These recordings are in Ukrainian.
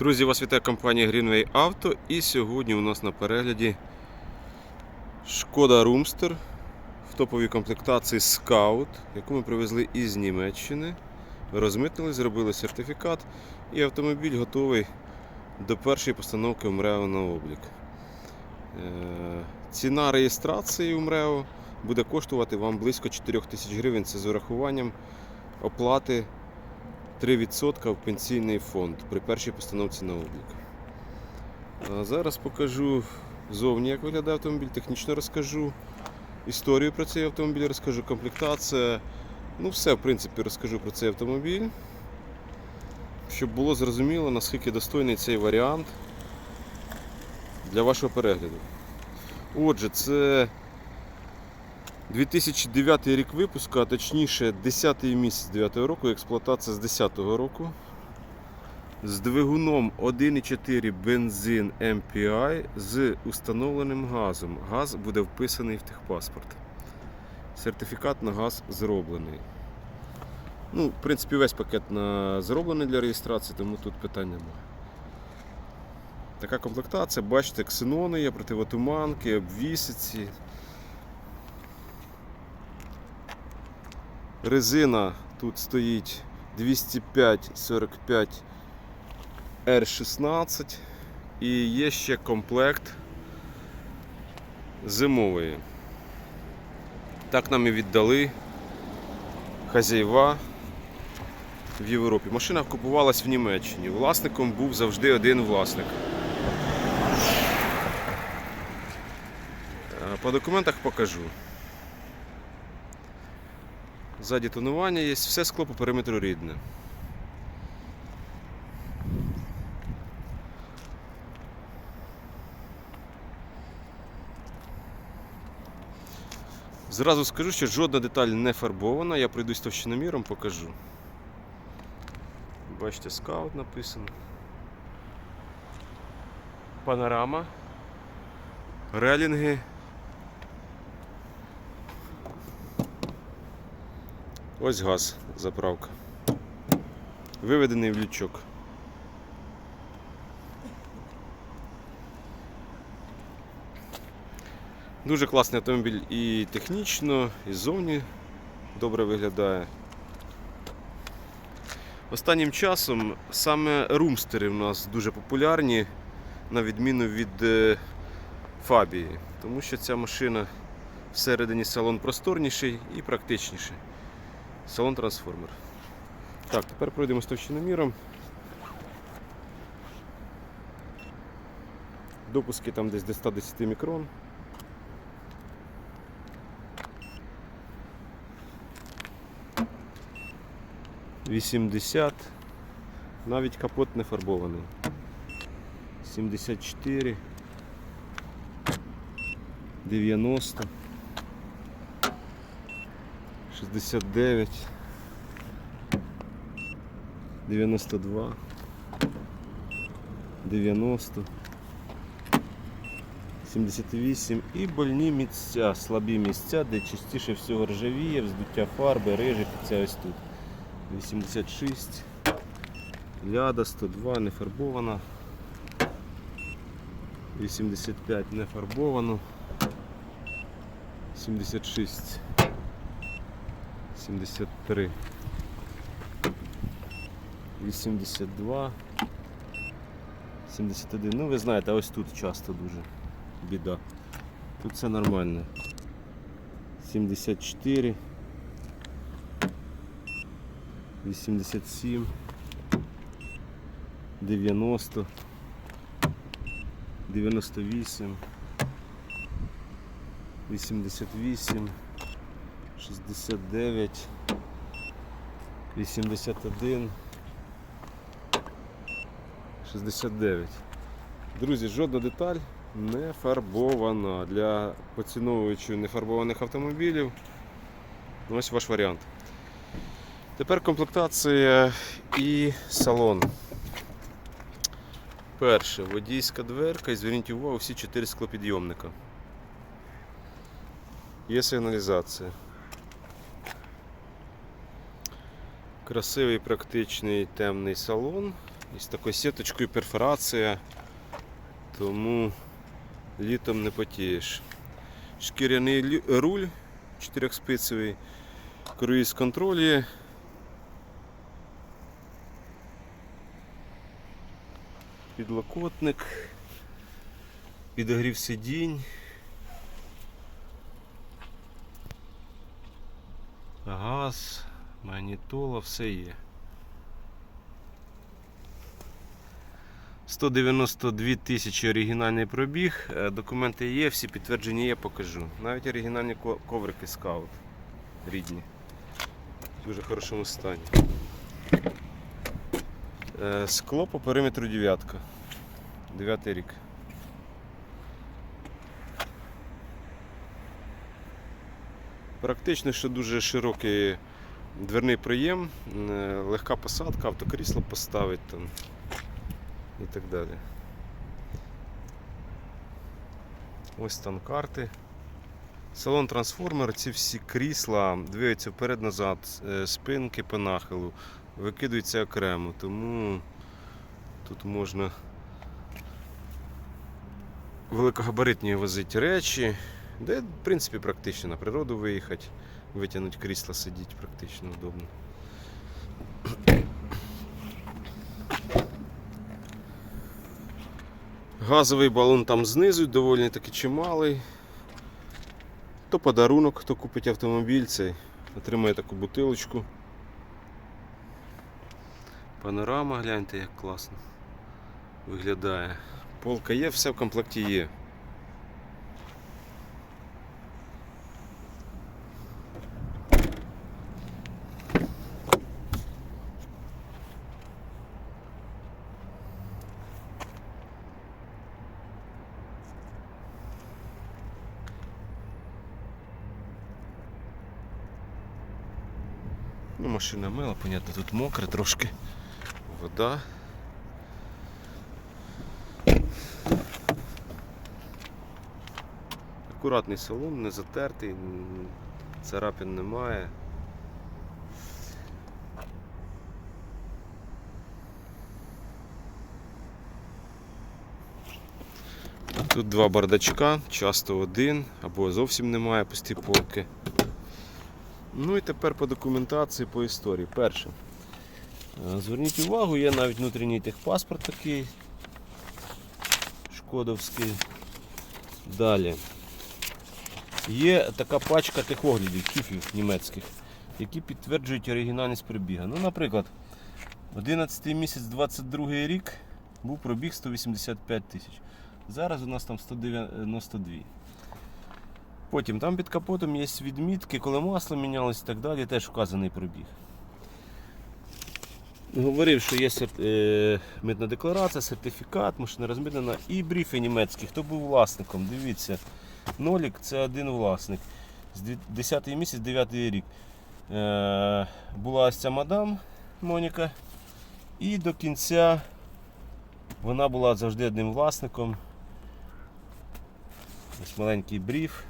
Друзі, вас вітає компанія Greenway Auto і сьогодні у нас на перегляді Шкода Румстер в топовій комплектації Scout, яку ми привезли із Німеччини. Розмитнили, зробили сертифікат і автомобіль готовий до першої постановки МРЕО на облік. Е, Ціна реєстрації МРЕО буде коштувати вам близько 4 тисяч гривень. Це з урахуванням оплати 3% в пенсійний фонд при першій постановці на облік. Зараз покажу зовні, як виглядає автомобіль, технічно розкажу. Історію про цей автомобіль розкажу, комплектація. Ну, все, в принципі, розкажу про цей автомобіль. Щоб було зрозуміло, наскільки достойний цей варіант для вашого перегляду. Отже, це 2009 рік випуску, а точніше 10 місяць 9 року, експлуатація з 10 року. З двигуном 1,4 бензин MPI з установленим газом. Газ буде вписаний в техпаспорт. Сертифікат на газ зроблений. Ну, в принципі, весь пакет на... зроблений для реєстрації, тому тут питань немає. Така комплектація, бачите, ксенони є, противотуманки, обвісиці. Резина тут стоїть 205-45 R16 і є ще комплект зимової. Так нам і віддали хазяєва в Європі. Машина купувалась в Німеччині. Власником був завжди один власник. Е, По документах покажу. Ззаді тонування є, все скло по периметру рідне. Зразу скажу, що жодна деталь не фарбована, я пройдусь товщиноміром, покажу. Бачите, скаут написано. Панорама. Релінги. Ось газ, заправка. Виведений в лючок. Дуже класний автомобіль і технічно, і ззовні добре виглядає. Останнім часом саме румстери в нас дуже популярні, на відміну від е, Фабії, тому що ця машина всередині салон просторніший і практичніший. Салон трансформер. Так, тепер пройдемо з товщиноміром. Допуски там десь до 110 мікрон. Вісімдесят. Навіть капот не фарбований. 74. 90. 69. 92. 90. 78 і больні місця, слабі місця, де частіше всього ржавіє, вздуття фарби, рижик, це ось тут. 86. Ляда 102 не фарбована. 85 не фарбовано. 76. 73. 82. 71. Ну ви знаєте, ось тут часто дуже біда. Тут все нормально. 74. 87. 90. 98. 88. 69. 81. 69. Друзі, жодна деталь не фарбована для поціновувачів нефарбованих автомобілів. Ось ваш варіант. Тепер комплектація і салон. Перше, водійська дверка і зверніть увагу всі чотири склопідйомника. Є сигналізація. Красивий практичний темний салон. із такою сіточкою перфорація, тому літом не потієш. Шкіряний руль чотирьохспицевий, круїз контроль є. Підлокотник, підогрів сидінь. Газ, магнітола, все є. 192 тисячі оригінальний пробіг. Е, Документи є, всі підтвердження є, покажу. Навіть оригінальні коврики скаут рідні. В дуже хорошому стані. Е, Скло по периметру дев'ятка. Дев'ятий рік. Практично, що дуже широкий дверний проєм, е, легка посадка, автокрісло поставить там і так далі. Ось там карти. Салон трансформер, ці всі крісла двигаються вперед-назад, е, спинки по нахилу, викидаються окремо, тому тут можна великогабаритні возити речі, де в принципі практично на природу виїхати, витягнути крісло, сидіти практично удобно. Газовий балон там знизу, доволі таки чималий. То подарунок, хто купить автомобіль, цей отримає таку бутилочку. Панорама, гляньте, як класно виглядає. Полка є, все в комплекті є. Ну, машина мила, понятно, тут мокре трошки. Вода. Акуратний салон, не затертий, м, царапин немає. Тут два бардачка, часто один або зовсім немає пусті полки. Ну і тепер по документації, по історії. Перше. Е, Зверніть увагу, є навіть внутрішній техпаспорт такий. Шкодовський. Далі. Є така пачка техоглядів, кіфів німецьких, які підтверджують оригінальність пробіга. Ну, наприклад, 11 місяць 22 рік був пробіг 185 тисяч. Зараз у нас там 192. Потім там під капотом є відмітки, коли масло мінялось і так далі, теж вказаний пробіг. Говорив, що є сер- е, митна декларація, сертифікат, машина розмитнена і бріфи німецькі. Хто був власником? Дивіться, нолік це один власник. З 10 місяць, 9 рік. Е, була ось ця мадам Моніка. І до кінця вона була завжди одним власником. Ось маленький бріф.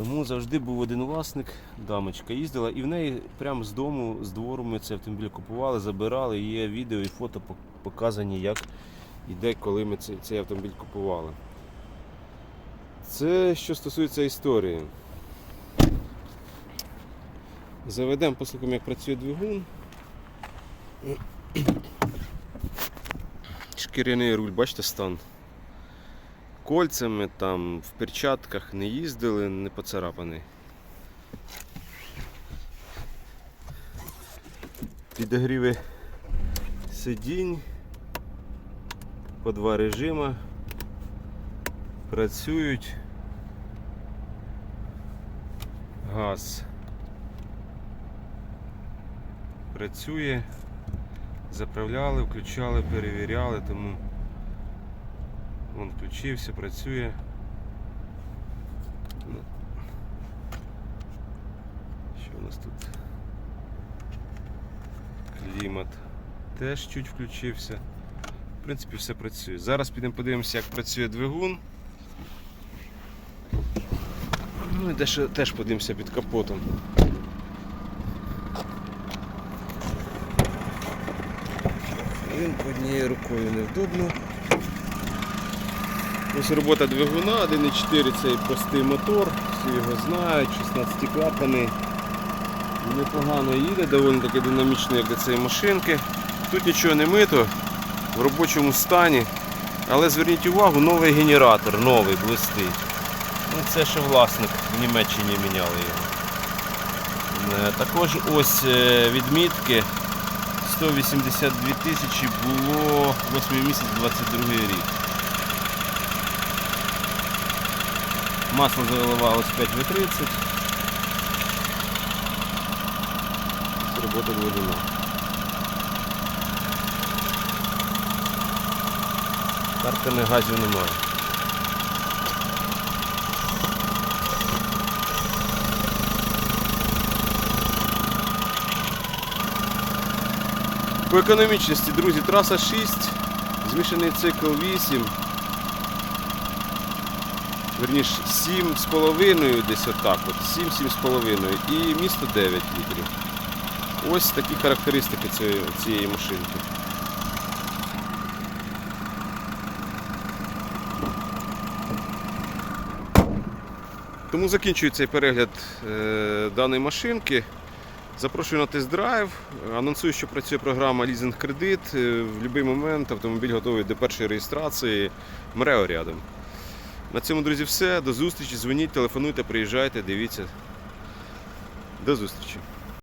Тому завжди був один власник, дамочка їздила, і в неї прямо з дому, з двору ми цей автомобіль купували, забирали. Є відео і фото показані, як і де, коли ми цей, автомобіль купували. Це що стосується історії. Заведемо, послухаємо, як працює двигун. Шкіряний руль, бачите стан. Кольцями там в перчатках не їздили, не поцарапаний. Підогріви сидінь по два режима. Працюють. Газ працює. Заправляли, включали, перевіряли, тому Вон включився, працює. Ну. Що у нас тут? Клімат теж чуть включився. В принципі, все працює. Зараз підемо подивимося, як працює двигун. Ну і дещо теж подивимося під капотом. Він однією рукою невдобно. Ось робота двигуна, 1.4 цей простий мотор, всі його знають, 16 клапаний. Непогано їде, доволі таки динамічно, як для цієї машинки. Тут нічого не мито, в робочому стані. Але зверніть увагу, новий генератор, новий, блистить. Ну, це ще власник в Німеччині міняли його. Е, Також ось е, відмітки 182 тисячі було 8 місяць 22 рік. Масло заливалось 5В30. Це робота двигуна. Карканих газів немає. По економічності, друзі, траса 6, змішаний цикл 8. Верніше 7,5 десь отак от. 7-7,5 і місто 9 літрів. Ось такі характеристики цієї, цієї машинки. Тому закінчую цей перегляд е, даної машинки. Запрошую на тест-драйв. Анонсую, що працює програма Лізинг Кредит. Е, В будь-який момент автомобіль готовий до першої реєстрації. МРЕО рядом. На цьому, друзі, все. До зустрічі. Дзвоніть, телефонуйте, приїжджайте, дивіться. До зустрічі.